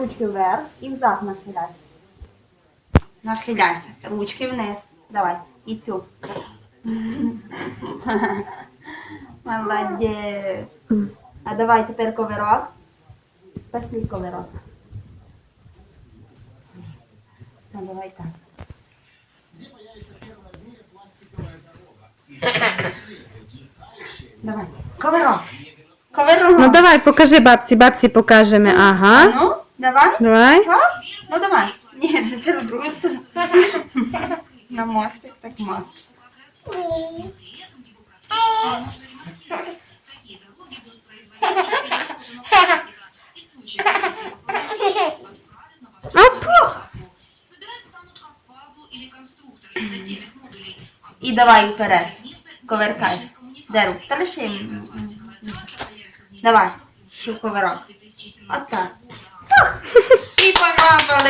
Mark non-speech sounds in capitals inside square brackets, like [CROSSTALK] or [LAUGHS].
ручки вверх і взад нахиляйся. Нахиляйся. Ручки вниз. Давай. І цю. [LAUGHS] Молодець. А давай тепер коверок. Пошли коверок. Ну, давай так. Давай. Коверок. Коверок. Ну давай, покажи бабці, бабці покажемо. Ага. Ну, давай. Давай. А? Ну давай. Тепер в другу. На мостик, так мост. І давай вперед. Коверкайся. Де руки? Та м. Давай. Ще в коверок. От так. I pan ma.